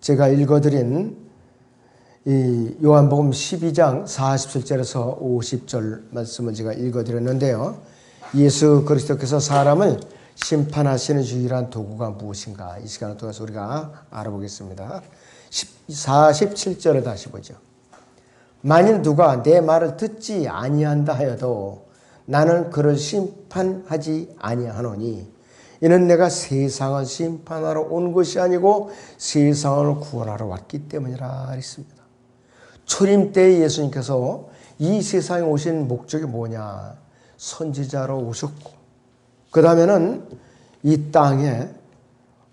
제가 읽어드린 이 요한복음 12장 47절에서 50절 말씀을 제가 읽어드렸는데요. 예수 그리스도께서 사람을 심판하시는 유일한 도구가 무엇인가 이 시간을 통해서 우리가 알아보겠습니다. 47절을 다시 보죠. 만일 누가 내 말을 듣지 아니한다 하여도 나는 그를 심판하지 아니하노니 이는 내가 세상을 심판하러 온 것이 아니고 세상을 구원하러 왔기 때문이라 했습니다. 초림 때 예수님께서 이 세상에 오신 목적이 뭐냐? 선지자로 오셨고, 그 다음에는 이 땅에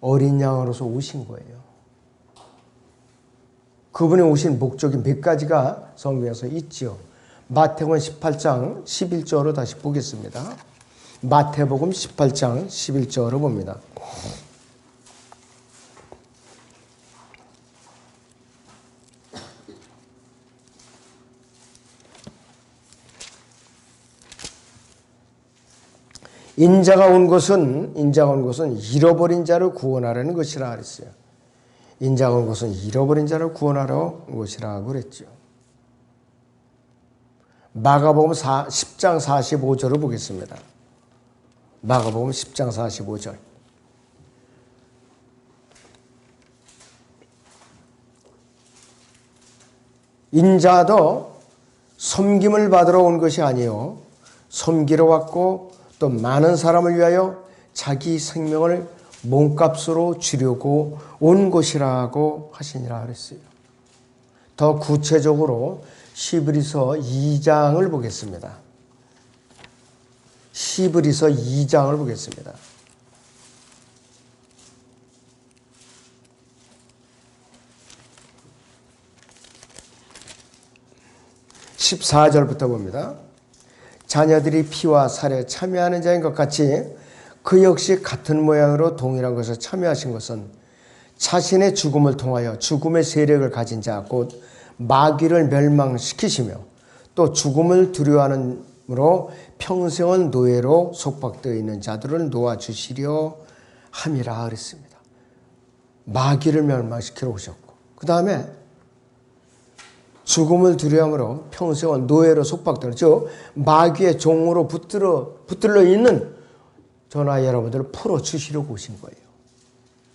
어린 양으로서 오신 거예요. 그분이 오신 목적이 몇 가지가 성경에서 있지요. 마태복음 18장 11절로 다시 보겠습니다. 마태복음 18장 11절을 봅니다. 인자가 온 것은 인자가 온 것은 잃어버린 자를 구원하려는 것이라 그랬어요. 인자가 온 것은 잃어버린 자를 구원하러 온 것이라고 그랬죠. 마가복음 10장 45절을 보겠습니다. 마가복음 10장 45절. 인자도 섬김을 받으러 온 것이 아니요 섬기러 왔고 또 많은 사람을 위하여 자기 생명을 몸값으로 주려고 온 것이라고 하시니라 그랬어요. 더 구체적으로 시브리서 2장을 보겠습니다. 시브리서 2장을 보겠습니다. (14절부터) 봅니다. 자녀들이 피와 살에 참여하는 자인 것 같이 그 역시 같은 모양으로 동일한 것을 참여하신 것은 자신의 죽음을 통하여 죽음의 세력을 가진 자 곧 마귀를 멸망시키시며 또 죽음을 두려워하는 으로 평생은 노예로 속박되어 있는 자들을 놓아주시려 함이라 그랬습니다. 마귀를 멸망시키러 오셨고 그 다음에 죽음을 두려움으로 평생은 노예로 속박되는 즉 마귀의 종으로 붙들어 붙들려 있는 저나 여러분들을 풀어 주시려고 오신 거예요.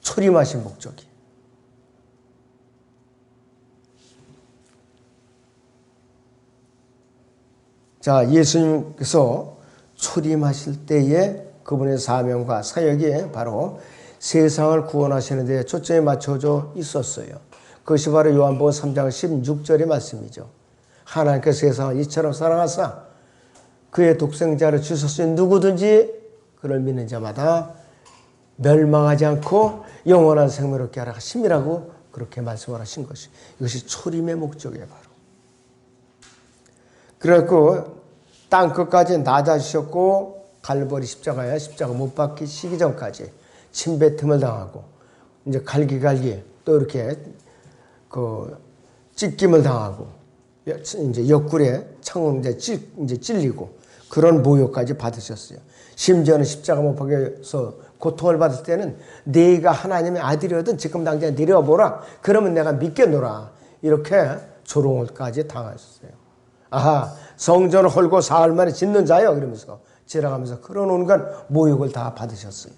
초림하신 목적이. 자, 예수님께서 초림하실 때에 그분의 사명과 사역이 바로 세상을 구원하시는 데 초점이 맞춰져 있었어요. 그것이 바로 요한복음 3장 16절의 말씀이죠. 하나님께서 세상을 이처럼 사랑하사 그의 독생자를 주셨으니 누구든지 그를 믿는 자마다 멸망하지 않고 영원한 생명을 얻게 하라 하심이라고 그렇게 말씀을 하신 것이 이것이 초림의 목적이에요. 그래갖고 땅 끝까지 낮아지셨고 갈보리 십자가야 십자가 못 박히시기 전까지 침뱉음을 당하고 이제 갈기갈기 또 이렇게 그 찢김을 당하고 이제 옆구리에 이제 찔 이제 찔리고 그런 모욕까지 받으셨어요. 심지어는 십자가 못 박혀서 고통을 받을 때는 네가 하나님의 아들이거든 지금 당장 내려보라. 그러면 내가 믿겠노라. 이렇게 조롱을까지 당하셨어요. 아하 성전을 헐고 사흘 만에 짓는 자요 이러면서 지나가면서 그런 온갖 모욕을 다 받으셨어요.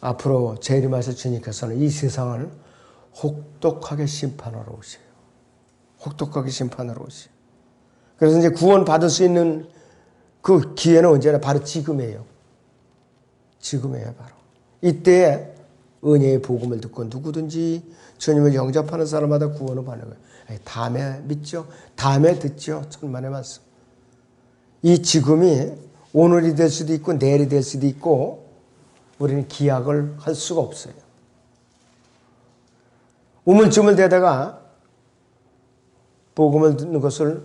앞으로 재림하실 주님께서는 이 세상을 혹독하게 심판하러 오세요. 혹독하게 심판하러 오세요. 그래서 이제 구원 받을 수 있는 그 기회는 언제나 바로 지금이에요. 지금이에요, 바로. 이때에 은혜의 복음을 듣고 누구든지 주님을 영접하는 사람마다 구원을 받는 거예요. 다음에 믿죠? 다음에 듣죠? 천만의 말씀. 이 지금이 오늘이 될 수도 있고 내일이 될 수도 있고 우리는 기약을 할 수가 없어요. 우물쭈물 대다가 복음을 듣는 것을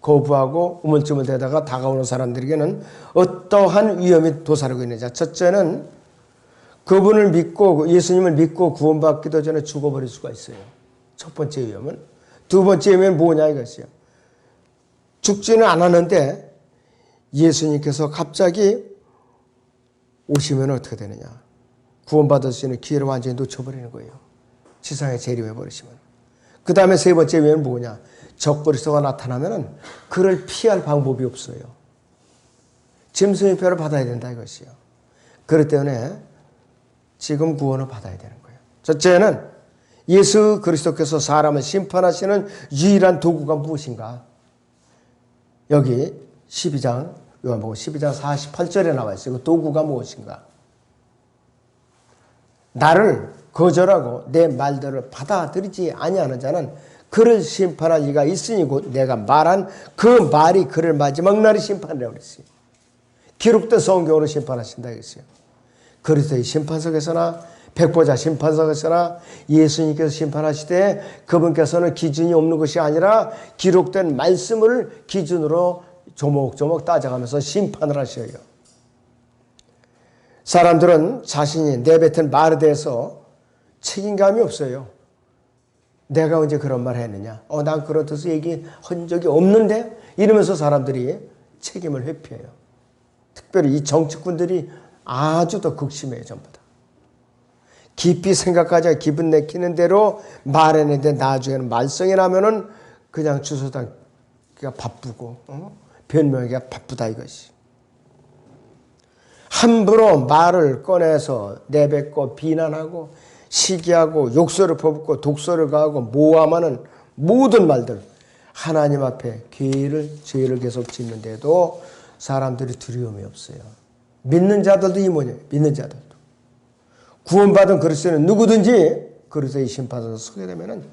거부하고 우물쭈물 대다가 다가오는 사람들에게는 어떠한 위험이 도사리고 있느냐. 첫째는 그분을 믿고 예수님을 믿고 구원받기도 전에 죽어버릴 수가 있어요. 첫 번째 위험은. 두 번째 위험은 뭐냐 이것이요. 죽지는 않았는데 예수님께서 갑자기 오시면 어떻게 되느냐? 구원받을 수 있는 기회를 완전히 놓쳐버리는 거예요. 지상에 재림해버리시면. 그 다음에 세 번째 위에는 뭐냐? 적그리스도가 나타나면은 그를 피할 방법이 없어요. 짐승의 표를 받아야 된다 이것이요. 그렇기 때문에 지금 구원을 받아야 되는 거예요. 첫째는 예수 그리스도께서 사람을 심판하시는 유일한 도구가 무엇인가? 여기 12장 요한복음 12장 48절에 나와 있어요. 그 도구가 무엇인가? 나를 거절하고 내 말들을 받아들이지 아니하는 자는 그를 심판할 이가 있으니 곧 내가 말한 그 말이 그를 마지막 날에 심판이라고 그랬어요. 기록된 성경으로 심판하신다 이랬어요. 그리스도의 심판석에서나 백보자 심판석에서나 예수님께서 심판하시되 그분께서는 기준이 없는 것이 아니라 기록된 말씀을 기준으로 조목조목 따져가면서 심판을 하셔요. 사람들은 자신이 내뱉은 말에 대해서 책임감이 없어요. 내가 언제 그런 말 했느냐? 어, 난 그런 뜻을 얘기한 적이 없는데? 이러면서 사람들이 책임을 회피해요. 특별히 이 정치꾼들이 아주 더 극심해요, 전부 다. 깊이 생각하자 기분 내키는 대로 말했는데 나중에는 말썽이 나면은 그냥 주소다기가 바쁘고, 어? 변명하기가 바쁘다 이것이. 함부로 말을 꺼내서 내뱉고 비난하고 시기하고 욕설을 퍼붓고 독설을 가하고 모함하는 모든 말들 하나님 앞에 죄를 죄를 계속 짓는데도 사람들이 두려움이 없어요. 믿는 자들도 이 뭐냐? 믿는 자들도 구원받은 그리스도는 누구든지 그리스도의 심판에서 서게 되면은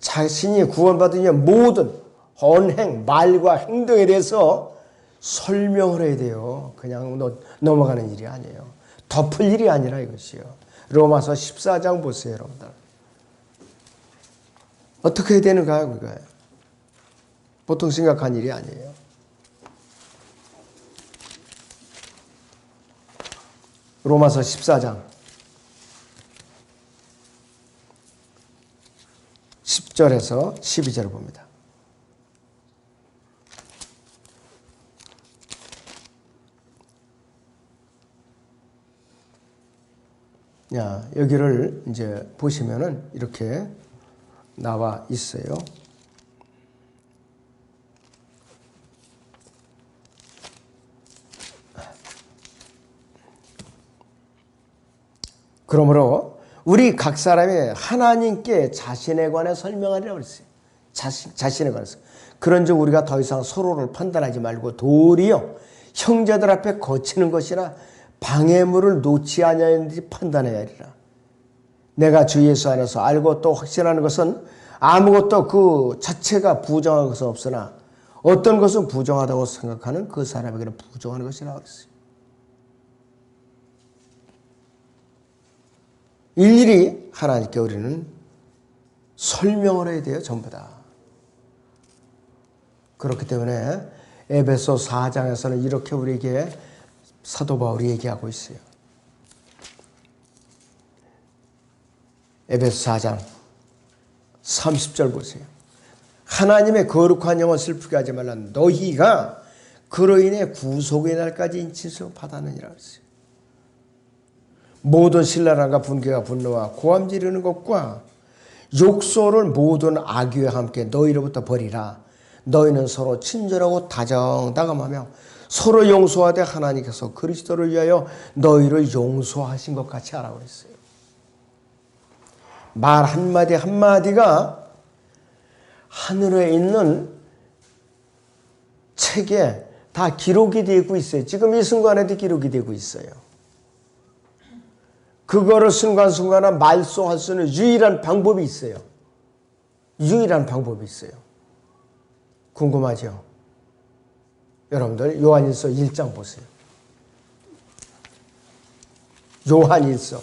자신이 구원받은 모든 언행, 말과 행동에 대해서 설명을 해야 돼요. 그냥 넘어가는 일이 아니에요. 덮을 일이 아니라 이것이요. 로마서 14장 보세요, 여러분들. 어떻게 해야 되는가요, 그거 보통 생각한 일이 아니에요. 로마서 14장 10절에서 12절을 봅니다. 야, 여기를 이제 보시면은 이렇게 나와 있어요. 그러므로 우리 각 사람이 하나님께 자신에 관해 설명하리라고 그랬어요. 자신, 자신에 관해서. 그런 즉 우리가 더 이상 서로를 판단하지 말고 도리어 형제들 앞에 거치는 것이나 방해물을 놓지 아니하는지 판단해야 하리라. 내가 주 예수 안에서 알고 또 확신하는 것은 아무것도 그 자체가 부정한 것은 없으나 어떤 것은 부정하다고 생각하는 그 사람에게는 부정한 것이라고 했어요. 일일이 하나님께 우리는 설명을 해야 돼요, 전부 다. 그렇기 때문에 에베소 4장에서는 이렇게 우리에게 사도 바울이 얘기하고 있어요. 에베소 4장 30절 보세요. 하나님의 거룩한 영을 슬프게 하지 말라 너희가 그로 인해 구속의 날까지 인치수 받았느니라 했어요. 모든 신랄함과 분개와 분노와 고함 지르는 것과 욕설을 모든 악유와 함께 너희로부터 버리라. 너희는 서로 친절하고 다정다감하며 서로 용서하되 하나님께서 그리스도를 위하여 너희를 용서하신 것 같이 하라고 그랬어요. 말 한마디 한마디가 하늘에 있는 책에 다 기록이 되고 있어요. 지금 이 순간에도 기록이 되고 있어요. 그거를 순간순간에 말소할 수 있는 유일한 방법이 있어요. 유일한 방법이 있어요. 궁금하죠? 여러분들 요한일서 1장 보세요. 요한일서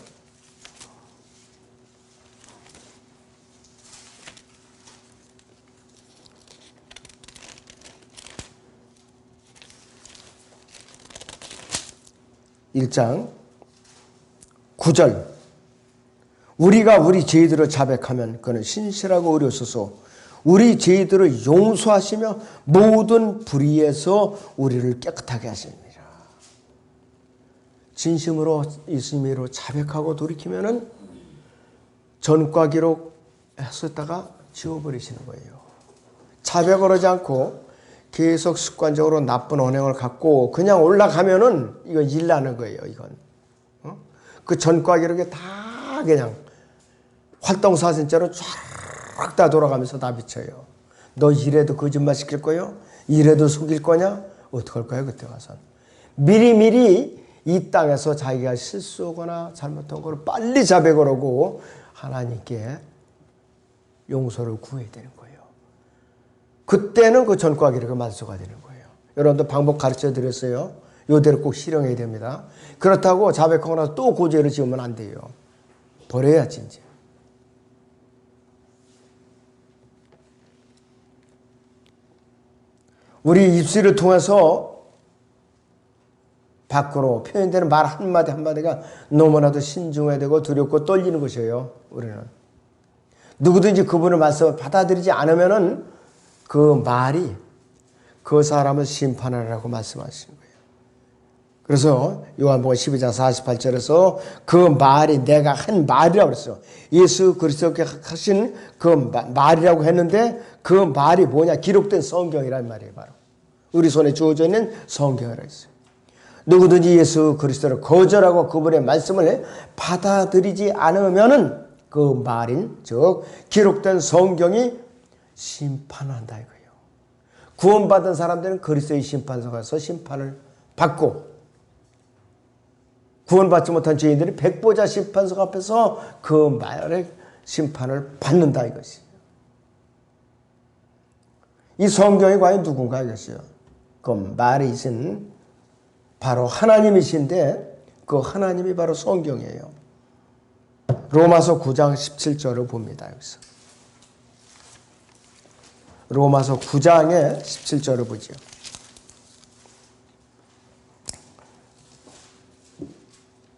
1장 9절 우리가 우리 죄들을 자백하면 그는 신실하고 의로소서 우리 죄들을 용서하시며 모든 불의에서 우리를 깨끗하게 하십니다. 진심으로 예수님으로 자백하고 돌이키면은 전과 기록 했었다가 지워버리시는 거예요. 자백을 하지 않고 계속 습관적으로 나쁜 언행을 갖고 그냥 올라가면은 이거 일 나는 거예요. 이건 어? 그 전과 기록에 다 그냥 활동 사진자로 쫙 다 돌아가면서 다 비쳐요. 너 이래도 거짓말 시킬 거요? 이래도 속일 거냐? 어떡할 거야 그때 가서 미리미리 이 땅에서 자기가 실수하거나 잘못한 걸 빨리 자백을 하고 하나님께 용서를 구해야 되는 거예요. 그때는 그 전과 기록이 만수가 되는 거예요. 여러분도 방법 가르쳐 드렸어요. 요대로 꼭 실행해야 됩니다. 그렇다고 자백하고 나서 또 고죄를 지으면 안 돼요. 버려야지 이제. 우리 입술을 통해서 밖으로 표현되는 말 한마디 한마디가 너무나도 신중해야 되고 두렵고 떨리는 것이에요. 우리는. 누구든지 그분의 말씀을 받아들이지 않으면은 그 말이 그 사람을 심판하라고 말씀하신 거예요. 그래서 요한복음 12장 48절에서 그 말이 내가 한 말이라고 그랬어요. 예수 그리스도께 하신 그 말이라고 했는데 그 말이 뭐냐? 기록된 성경이란 말이에요, 바로. 우리 손에 주어져 있는 성경이라고 했어요. 누구든지 예수 그리스도를 거절하고 그분의 말씀을 받아들이지 않으면은 그 말인 즉 기록된 성경이 심판한다 이거예요. 구원받은 사람들은 그리스도의 심판서 가서 심판을 받고 구원받지 못한 죄인들이 백보자 심판석 앞에서 그 말의 심판을 받는다 이것이. 이 성경이 과연 누군가 이것이요. 그 말이신 바로 하나님이신데 그 하나님이 바로 성경이에요. 로마서 9장 17절을 봅니다. 여기서. 로마서 9장의 17절을 보죠.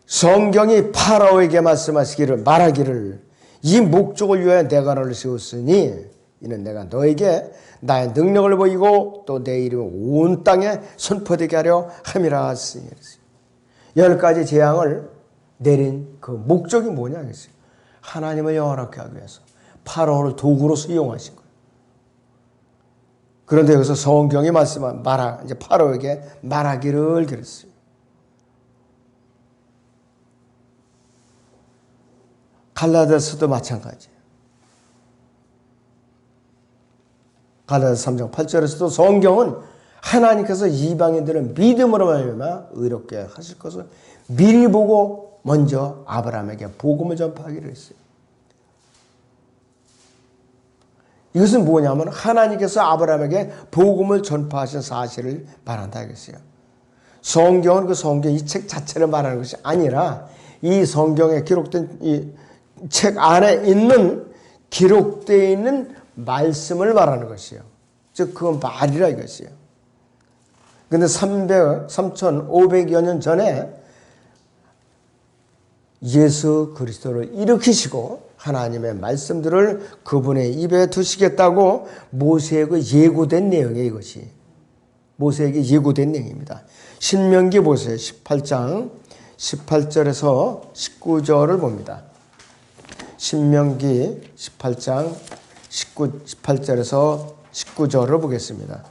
성경이 파라오에게 말씀하시기를 말하기를 이 목적을 위하여 내가 너를 세웠으니 이는 내가 너에게 나의 능력을 보이고 또 내 이름을 온 땅에 선포되게 하려 함이라 하시니 열 가지 재앙을 내린 그 목적이 뭐냐 했어요. 하나님을 영원하게 하기 위해서 파라오를 도구로 수용하신 거예요. 그런데 여기서 성경이 말씀한 말하 이제 파라오에게 말하기를 그랬어요. 갈라디아서도 마찬가지예요. 갈라디아서 3장 8절에서도 성경은 하나님께서 이방인들은 믿음으로 말미암아 의롭게 하실 것을 미리 보고 먼저 아브라함에게 복음을 전파하기로 했어요. 이것은 뭐냐면 하나님께서 아브라함에게 복음을 전파하신 사실을 말한다 이것이요. 성경은 그 성경 이 책 자체를 말하는 것이 아니라 이 성경에 기록된 이 책 안에 있는 기록되어 있는 말씀을 말하는 것이요. 즉, 그 말이라 이것이요. 근데 300, 3,500여 년 전에 예수 그리스도를 일으키시고 하나님의 말씀들을 그분의 입에 두시겠다고 모세에게 예고된 내용이 이것이. 모세에게 예고된 내용입니다. 신명기 보세요. 18장 18절에서 19절을 봅니다. 신명기 18장 19, 18절에서 19절을 보겠습니다.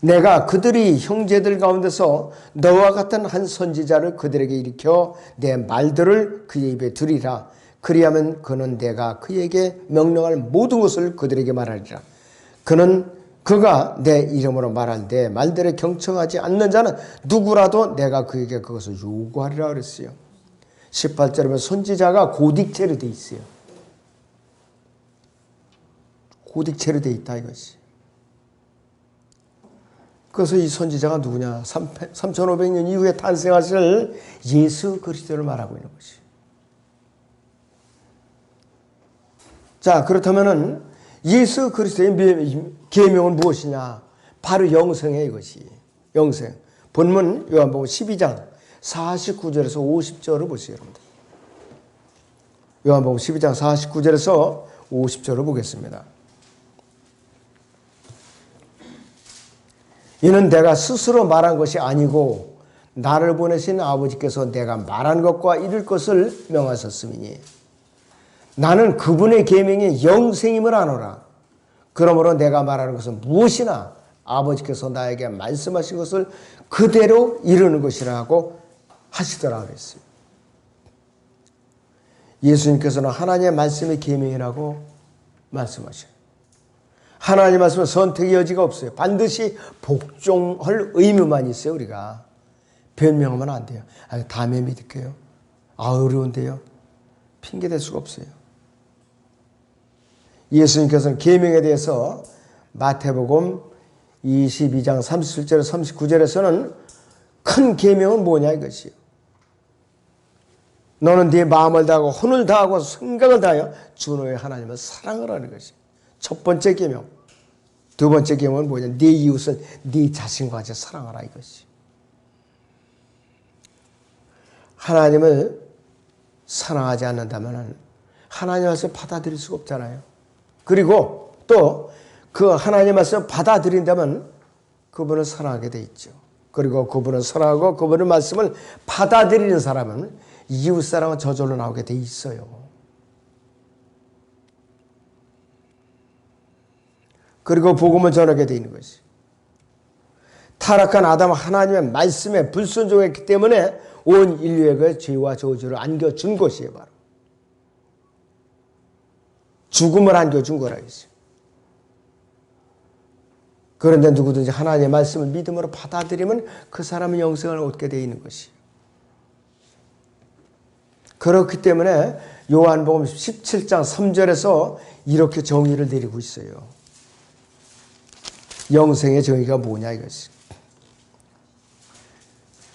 내가 그들이 형제들 가운데서 너와 같은 한 선지자를 그들에게 일으켜 내 말들을 그의 입에 두리라. 그리하면 그는 내가 그에게 명령할 모든 것을 그들에게 말하리라. 그는 그가 내 이름으로 말할 내 말들에 경청하지 않는 자는 누구라도 내가 그에게 그것을 요구하리라 그랬어요. 18절에 보면 선지자가 고딕체로 돼 있어요. 고딕체로 돼 있다 이것이. 그래서 이 선지자가 누구냐? 3500년 이후에 탄생하실 예수 그리스도를 말하고 있는 것이. 자, 그렇다면은 예수 그리스도의 계명은 무엇이냐? 바로 영생의 이것이. 영생. 본문 요한복음 12장 49절에서 50절을 보세요, 여러분들. 요한복음 12장 49절에서 50절을 보겠습니다. 이는 내가 스스로 말한 것이 아니고 나를 보내신 아버지께서 내가 말한 것과 이룰 것을 명하셨음이니 나는 그분의 계명이 영생임을 아노라. 그러므로 내가 말하는 것은 무엇이나 아버지께서 나에게 말씀하신 것을 그대로 이루는 것이라고 하시더라 그랬어요. 예수님께서는 하나님의 말씀의 계명이라고 말씀하셔요. 하나님 말씀은 선택의 여지가 없어요. 반드시 복종할 의무만 있어요, 우리가. 변명하면 안 돼요. 아, 다음에 믿을게요. 아, 어려운데요. 핑계 댈 수가 없어요. 예수님께서는 계명에 대해서 마태복음 22장 37절 39절에서는 큰 계명은 뭐냐 이것이요. 너는 네 마음을 다하고 혼을 다하고 생각을 다하여 주 너의 하나님을 사랑을 하는 것이 첫 번째 계명. 두 번째 계명은 뭐냐? 네 이웃을 네 자신과 같이 사랑하라 이것이. 하나님을 사랑하지 않는다면 하나님 말씀 받아들일 수가 없잖아요. 그리고 또 그 하나님 말씀 받아들인다면 그분을 사랑하게 돼 있죠. 그리고 그분을 사랑하고 그분의 말씀을 받아들이는 사람은 이웃 사랑은 저절로 나오게 돼 있어요. 그리고 복음을 전하게 돼 있는 것이. 타락한 아담 하나님의 말씀에 불순종했기 때문에 온 인류에게 죄와 저주를 안겨준 것이에요, 바로. 죽음을 안겨준 거라 했어요. 그런데 누구든지 하나님의 말씀을 믿음으로 받아들이면 그 사람은 영생을 얻게 되어 있는 것이에요. 그렇기 때문에 요한복음 17장 3절에서 이렇게 정의를 내리고 있어요. 영생의 정의가 뭐냐 이것이.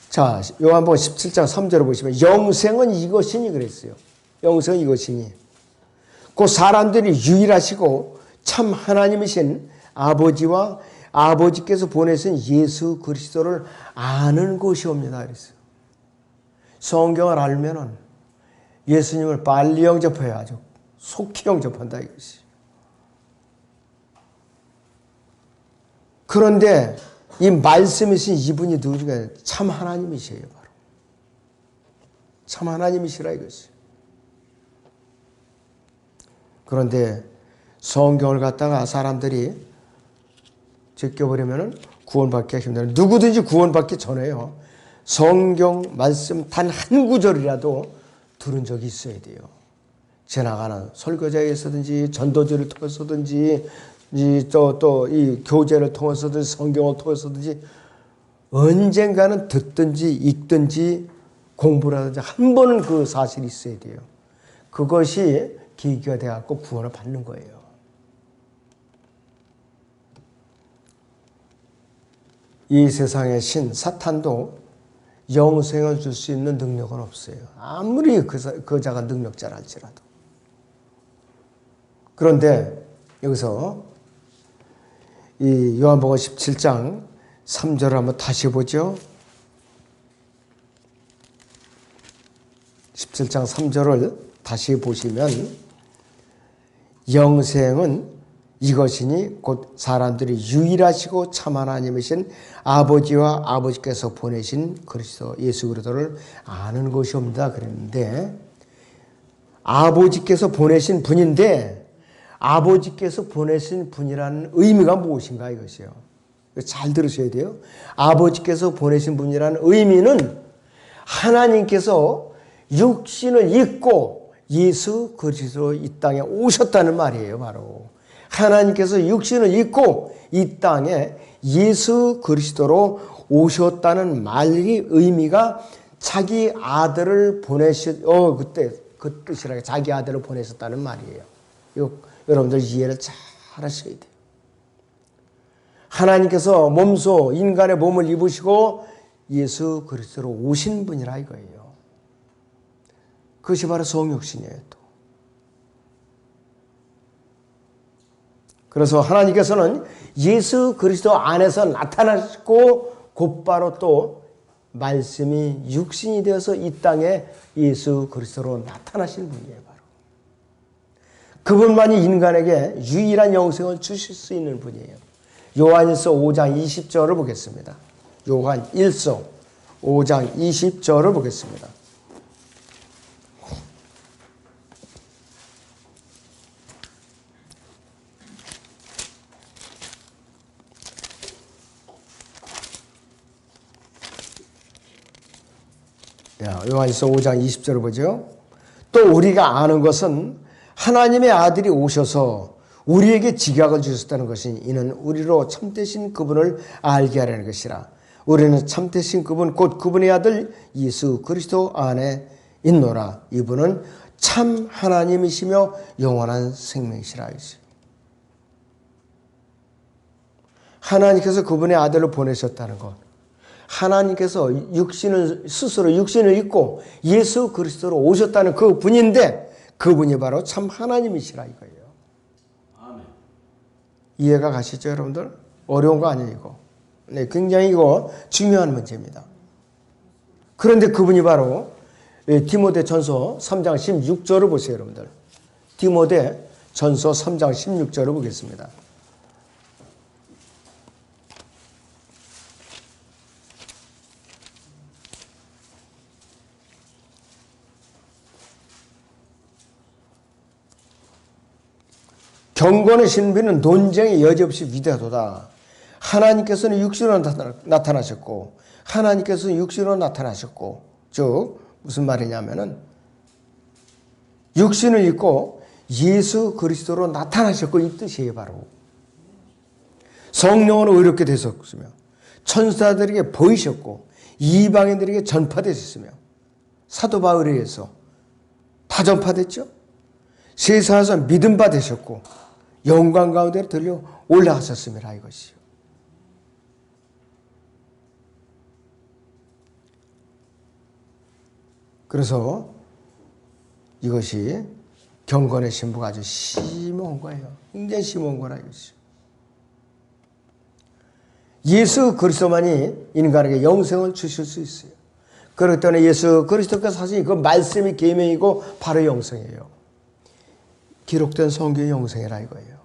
자, 요한복음 17장 3절을 보시면 영생은 이것이니 그랬어요. 영생은 이것이니. 그 사람들이 유일하시고 참 하나님이신 아버지와 아버지께서 보내신 예수 그리스도를 아는 것이옵니다. 성경을 알면은 예수님을 빨리 영접해야죠. 속히 영접한다 이것이. 그런데 이 말씀이신 이분이 누구냐? 참 하나님이세요, 바로. 참 하나님이시라 이것이. 그런데 성경을 갖다가 사람들이 제껴버리면 구원받기가 힘들어요. 누구든지 구원받기 전에요. 성경 말씀 단 한 구절이라도 들은 적이 있어야 돼요. 지나가는 설교자에서든지 전도지를 통해서든지 또또이 교재를 통해서든지 성경을 통해서든지 언젠가는 듣든지 읽든지 공부를 하든지 한 번은 그 사실이 있어야 돼요. 그것이 계기가 돼갖고 구원을 받는 거예요. 이 세상의 신 사탄도 영생을 줄 수 있는 능력은 없어요. 아무리 그, 그 자가 능력자라 할지라도. 그런데 여기서 이 요한복음 17장 3절을 한번 다시 보죠. 17장 3절을 다시 보시면 영생은 이것이니 곧 사람들이 유일하시고 참 하나님이신 아버지와 아버지께서 보내신 그리스도 예수 그리스도를 아는 것이옵니다. 그랬는데 아버지께서 보내신 분인데 아버지께서 보내신 분이라는 의미가 무엇인가 이것이요. 잘 들으셔야 돼요. 아버지께서 보내신 분이라는 의미는 하나님께서 육신을 입고 예수 그리스도 이 땅에 오셨다는 말이에요, 바로. 하나님께서 육신을 입고 이 땅에 예수 그리스도로 오셨다는 말이 의미가 자기 아들을 보내셨, 어, 그때 그 뜻이라 자기 아들을 보내셨다는 말이에요. 이거 여러분들 이해를 잘 하셔야 돼요. 하나님께서 몸소 인간의 몸을 입으시고 예수 그리스도로 오신 분이라 이거예요. 그것이 바로 성육신이에요, 또. 그래서 하나님께서는 예수 그리스도 안에서 나타나시고 곧바로 또 말씀이 육신이 되어서 이 땅에 예수 그리스도로 나타나신 분이에요. 바로. 그분만이 인간에게 유일한 영생을 주실 수 있는 분이에요. 요한일서 5장 20절을 보겠습니다. 요한 1서 5장 20절을 보겠습니다. 요한일서 5장 20절을 보죠. 또 우리가 아는 것은 하나님의 아들이 오셔서 우리에게 지각을 주셨다는 것이 이는 우리로 참되신 그분을 알게 하려는 것이라. 우리는 참되신 그분 곧 그분의 아들 예수 그리스도 안에 있노라. 이분은 참 하나님이시며 영원한 생명이시라. 하나님께서 그분의 아들을 보내셨다는 것. 하나님께서 육신을 스스로 육신을 입고 예수 그리스도로 오셨다는 그 분인데 그분이 바로 참 하나님이시라 이거예요. 이해가 가시죠, 여러분들? 어려운 거 아니에요, 이거. 네, 굉장히 이거 중요한 문제입니다. 그런데 그분이 바로 디모데 전서 3장 16절을 보세요, 여러분들. 디모데 전서 3장 16절을 보겠습니다. 경건의 신비는 논쟁의 여지없이 위대하도다. 하나님께서는 육신으로 나타나, 셨고 하나님께서는 육신으로 나타나셨고 즉 무슨 말이냐면은 육신을 입고 예수 그리스도로 나타나셨고 이 뜻이에요 바로 성령으로 의롭게 되셨으며 천사들에게 보이셨고 이방인들에게 전파되셨으며 사도 바울에 의해서 다 전파됐죠 세상에서 믿음 받으셨고 영광 가운데 들려 올라가셨습니다. 이것이요. 그래서 이것이 경건의 신부가 아주 심한 거예요. 굉장히 심한 거라 이것이. 예수 그리스도만이 인간에게 영생을 주실 수 있어요. 그렇기 때문에 예수 그리스도께서 하신 그 말씀이 계명이고 바로 영생이에요. 기록된 성경의 영생이라 이거예요.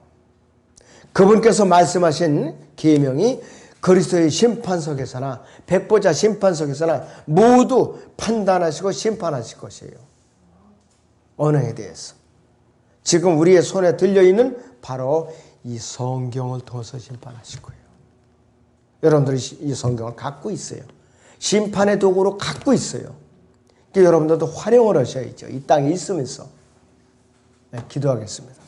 그분께서 말씀하신 계명이 그리스도의 심판석에서나 백보자 심판석에서나 모두 판단하시고 심판하실 것이에요. 언어에 대해서. 지금 우리의 손에 들려있는 바로 이 성경을 통해서 심판하실 거예요. 여러분들이 이 성경을 갖고 있어요. 심판의 도구로 갖고 있어요. 그러니까 여러분들도 활용을 하셔야죠. 이 땅에 있으면서. 네, 기도하겠습니다.